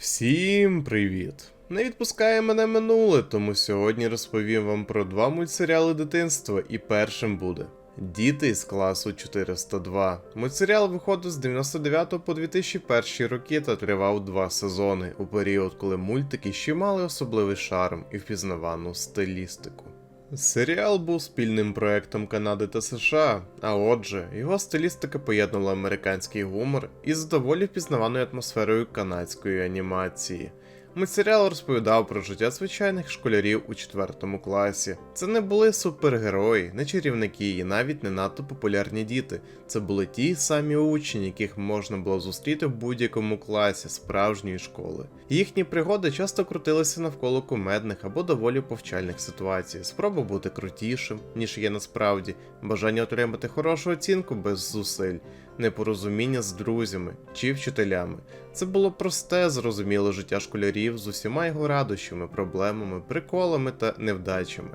Всім привіт! Не відпускає мене минуле, тому сьогодні розповім вам про два мультсеріали дитинства, і першим буде Діти з класу 402. Мультсеріал виходив з 99 по 2001 роки та тривав два сезони, у період, коли мультики ще мали особливий шарм і впізнавану стилістику. Серіал був спільним проектом Канади та США, а отже, його стилістика поєднувала американський гумор із доволі впізнаваною атмосферою канадської анімації. Мультсеріал розповідав про життя звичайних школярів у 4 класі. Це не були супергерої, не чарівники і навіть не надто популярні діти. Це були ті самі учні, яких можна було зустріти в будь-якому класі справжньої школи. Їхні пригоди часто крутилися навколо кумедних або доволі повчальних ситуацій, спроба бути крутішим, ніж є насправді, бажання отримати хорошу оцінку без зусиль, непорозуміння з друзями чи вчителями. Це було просте, зрозуміле життя школярів з усіма його радощами, проблемами, приколами та невдачами.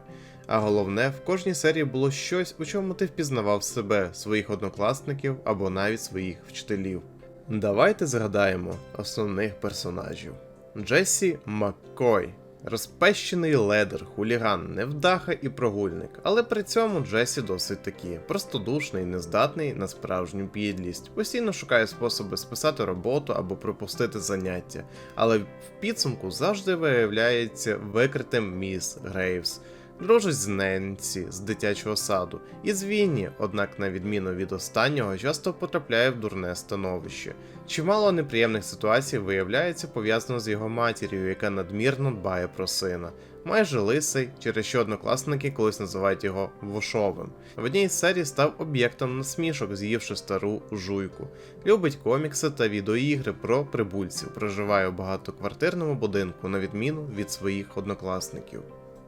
А головне, в кожній серії було щось, у чому ти впізнавав себе, своїх однокласників або навіть своїх вчителів. Давайте згадаємо основних персонажів: Джесі Маккой. Розпещений ледер, хуліган, невдаха і прогульник, але при цьому Джесі досить таки простодушний, нездатний на справжню підлість, постійно шукає способи списати роботу або пропустити заняття, але в підсумку завжди виявляється викритим міс Грейвс. Дружить з Ненсі з дитячого саду і з Вінні, однак, на відміну від останнього, часто потрапляє в дурне становище. Чимало неприємних ситуацій виявляється пов'язано з його матір'ю, яка надмірно дбає про сина. Майже лисий, через що однокласники колись називають його вошовим. В одній з серій став об'єктом насмішок, з'ївши стару жуйку. Любить комікси та відеоігри про прибульців, проживає у багатоквартирному будинку, на відміну від своїх однокласників.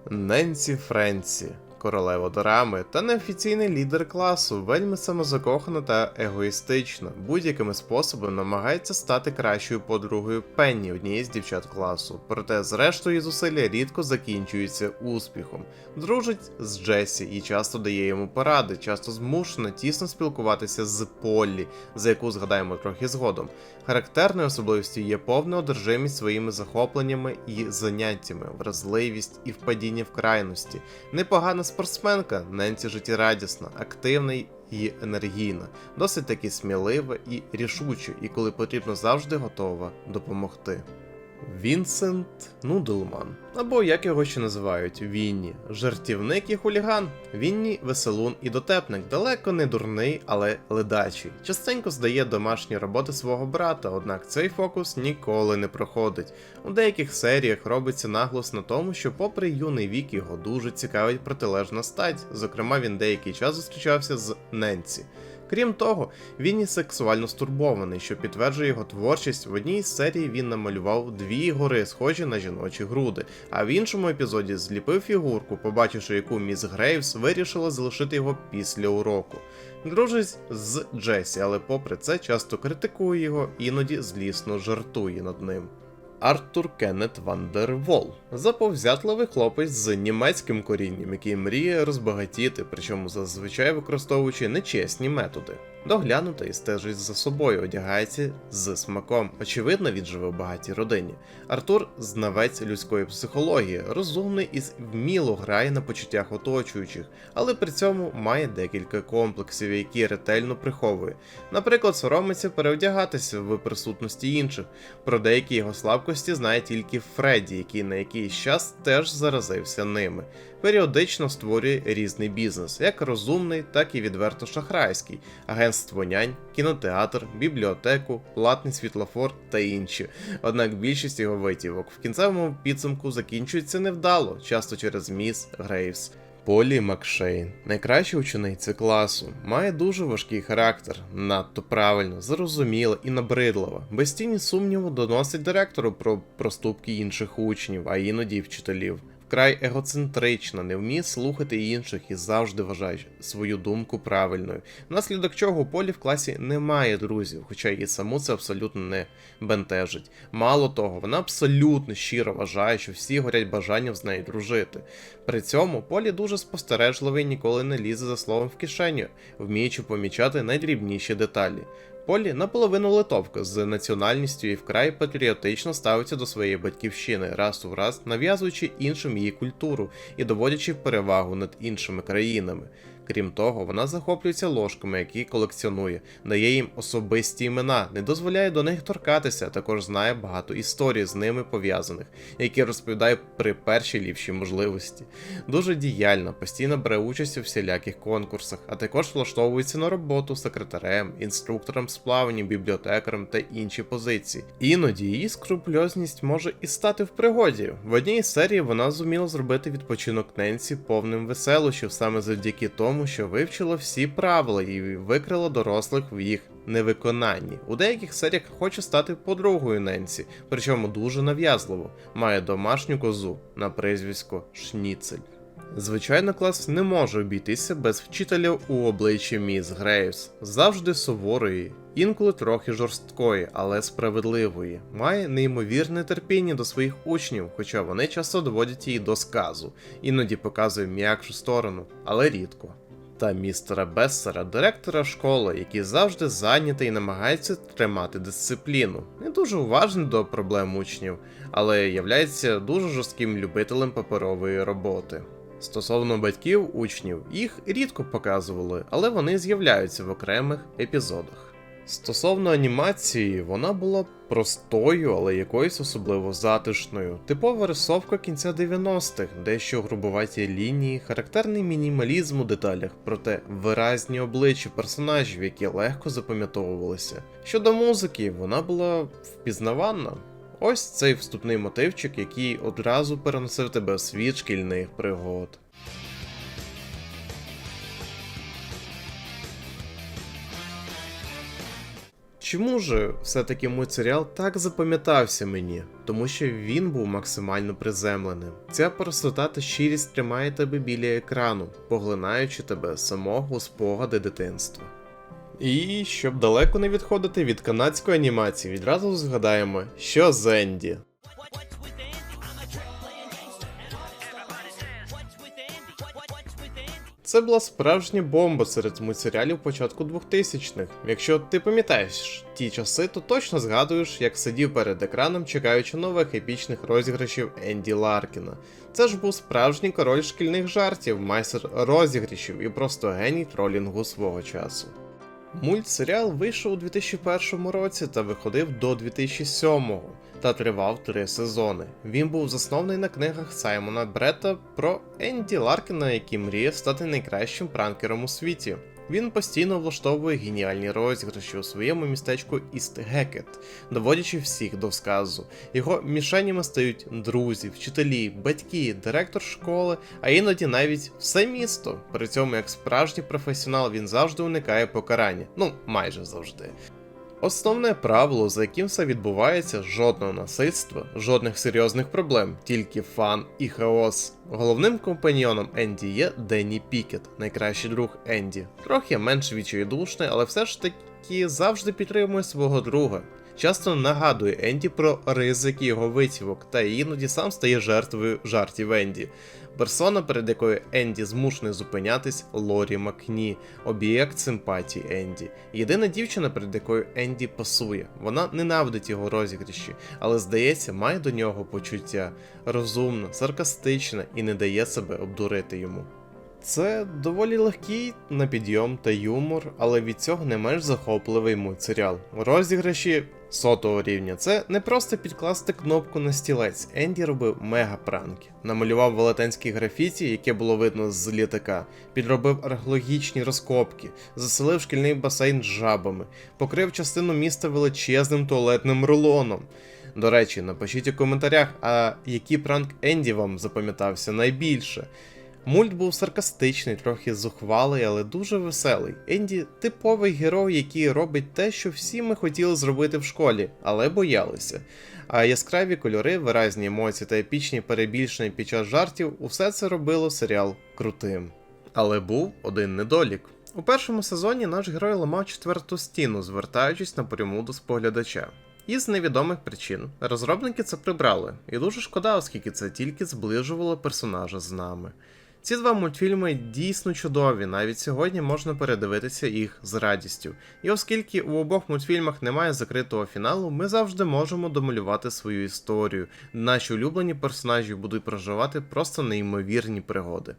Ненсі Френсі, королева дорами та неофіційний лідер класу, вельми самозакохана та егоїстична, будь-якими способами намагається стати кращою подругою Пенні, однієї з дівчат класу. Проте, зрештою, зусилля рідко закінчуються успіхом. Дружить з Джесі і часто дає йому поради, часто змушена тісно спілкуватися з Поллі, за яку згадаємо трохи згодом. Характерною особливістю є повна одержимість своїми захопленнями і заняттями, вразливість і впадіння в крайності. Непогана спортсменка, Ненсі життєрадісна, активна і енергійна, досить таки смілива і рішуча, і коли потрібно завжди готова допомогти. Вінсент Нудлман, або як його ще називають Вінні, жартівник і хуліган. Вінні веселун і дотепник, далеко не дурний, але ледачий. Частенько здає домашні роботи свого брата, однак цей фокус ніколи не проходить. У деяких серіях робиться наголос на тому, що, попри юний вік, його дуже цікавить протилежна стать. Зокрема, він деякий час зустрічався з Ненсі. Крім того, він і сексуально стурбований, що підтверджує його творчість. В одній з серій він намалював дві гори, схожі на жіночі груди, а в іншому епізоді зліпив фігурку, побачивши, яку міс Грейвс вирішила залишити його після уроку. Дружить з Джесі, але попри це часто критикує його, іноді злісно жартує над ним. Артур Кеннет Вандервол, Вол заповзятливий хлопець з німецьким корінням, який мріє розбагатіти, причому зазвичай використовуючи нечесні методи. Доглянута і стежить за собою, одягається з смаком. Очевидно, він живе в багатій родині. Артур знавець людської психології, розумний і вміло грає на почуттях оточуючих, але при цьому має декілька комплексів, які ретельно приховує. Наприклад, соромиться переодягатися в присутності інших. Про деякі його слабкості знає тільки Фредді, який на якийсь час теж заразився ними. Періодично створює різний бізнес, як розумний, так і відверто шахрайський, агентство нянь, кінотеатр, бібліотеку, платний світлофор та інші. Однак більшість його витівок в кінцевому підсумку закінчується невдало, часто через міс Грейвс. Полі Макшейн, найкраща учениця класу, має дуже важкий характер, надто правильно, зрозуміла і набридлива. Без тіні сумніву доносить директору про проступки інших учнів, а іноді вчителів. Вкрай егоцентрична, не вміє слухати інших і завжди вважає свою думку правильною. Внаслідок чого полі в класі немає друзів, хоча її саму це абсолютно не бентежить. Мало того, вона абсолютно щиро вважає, що всі горять бажанням з нею дружити. При цьому Полі дуже спостережливий і ніколи не лізе за словом в кишеню, вміючи помічати найдрібніші деталі. Полі наполовину литовка з національністю і вкрай патріотично ставиться до своєї батьківщини, раз у раз нав'язуючи іншим її культуру і доводячи перевагу над іншими країнами. Крім того, вона захоплюється ложками, які колекціонує, дає їм особисті імена, не дозволяє до них торкатися, також знає багато історій з ними пов'язаних, які розповідає при першій ліпшій можливості. Дуже діяльна, постійно бере участь у всіляких конкурсах, а також влаштовується на роботу секретарем, інструктором з бібліотекарем та інші позиції. Іноді її скрупульозність може і стати в пригоді. В одній із серій вона зуміла зробити відпочинок Ненсі повним веселощів саме завдяки тому, що вивчила всі правила і викрила дорослих в їх невиконанні. У деяких серіях хоче стати подругою Ненсі, причому дуже нав'язливо. Має домашню козу на прізвисько Шніцель. Звичайно, клас не може обійтися без вчителя у обличчі міс Грейвс, завжди суворої, інколи трохи жорсткої, але справедливої. Має неймовірне терпіння до своїх учнів, хоча вони часто доводять її до сказу, іноді показує м'якшу сторону, але рідко. Та містера Бессера, директора школи, який завжди зайнятий і намагається тримати дисципліну, не дуже уважний до проблем учнів, але являється дуже жорстким любителем паперової роботи. Стосовно батьків учнів, їх рідко показували, але вони з'являються в окремих епізодах. Стосовно анімації, вона була простою, але якоюсь особливо затишною. Типова рисовка кінця 90-х, дещо грубуваті лінії, характерний мінімалізм у деталях, проте виразні обличчя персонажів, які легко запам'ятовувалися. Щодо музики, вона була впізнавана. Ось цей вступний мотивчик, який одразу переносив тебе в світ шкільних пригод. Чому ж все-таки мультсеріал так запам'ятався мені? Тому що він був максимально приземленим. Ця простота та щирість тримає тебе біля екрану, поглинаючи тебе самого спогади дитинства. І щоб далеко не відходити від канадської анімації, відразу згадаємо, що Зенді. Це була справжня бомба серед мультсеріалів початку 2000-х. Якщо ти пам'ятаєш ті часи, то точно згадуєш, як сидів перед екраном, чекаючи нових епічних розіграшів Енді Ларкіна. Це ж був справжній король шкільних жартів, майстер розіграшів і просто геній тролінгу свого часу. Мультсеріал вийшов у 2001 році та виходив до 2007 та тривав три сезони. Він був заснований на книгах Саймона Бретта про Енді Ларкіна, який мріяв стати найкращим пранкером у світі. Він постійно влаштовує геніальні розіграші у своєму містечку Іст Гекет, доводячи всіх до сказу. Його мішенями стають друзі, вчителі, батьки, директор школи, а іноді навіть все місто. При цьому, як справжній професіонал, він завжди уникає покарання. Ну, майже завжди. Основне правило, за яким все відбувається, жодного насильства, жодних серйозних проблем, тільки фан і хаос. Головним компаньйоном Енді є Денні Пікет, найкращий друг Енді. Трохи менш відчайдушний, але все ж таки завжди підтримує свого друга. Часто нагадує Енді про ризики його витівок, та іноді сам стає жертвою жартів Енді. Персона, перед якою Енді змушений зупинятись, Лорі Макні, об'єкт симпатії Енді. Єдина дівчина, перед якою Енді пасує. Вона ненавидить його розігріші, але здається, має до нього почуття розумна, саркастична і не дає себе обдурити йому. Це доволі легкий на підйом та юмор, але від цього не менш захопливий мультсеріал. Розіграші сотого рівня це не просто підкласти кнопку на стілець. Енді робив мега-пранки. Намалював велетенські графіті, яке було видно з літака, підробив археологічні розкопки, заселив шкільний басейн жабами, покрив частину міста величезним туалетним рулоном. До речі, напишіть у коментарях, а який пранк Енді вам запам'ятався найбільше. Мульт був саркастичний, трохи зухвалий, але дуже веселий. Енді типовий герой, який робить те, що всі ми хотіли зробити в школі, але боялися. А яскраві кольори, виразні емоції та епічні перебільшення під час жартів усе це робило серіал крутим. Але був один недолік. У першому сезоні наш герой ламав четверту стіну, звертаючись напряму до споглядача. Із невідомих причин розробники це прибрали, і дуже шкода, оскільки це тільки зближувало персонажа з нами. Ці два мультфільми дійсно чудові, навіть сьогодні можна передивитися їх з радістю. І оскільки у обох мультфільмах немає закритого фіналу, ми завжди можемо домалювати свою історію. Наші улюблені персонажі будуть проживати просто неймовірні пригоди.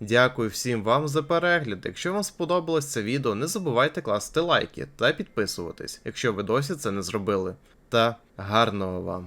Дякую всім вам за перегляд. Якщо вам сподобалось це відео, не забувайте класти лайки та підписуватись, якщо ви досі це не зробили. Та гарного вам!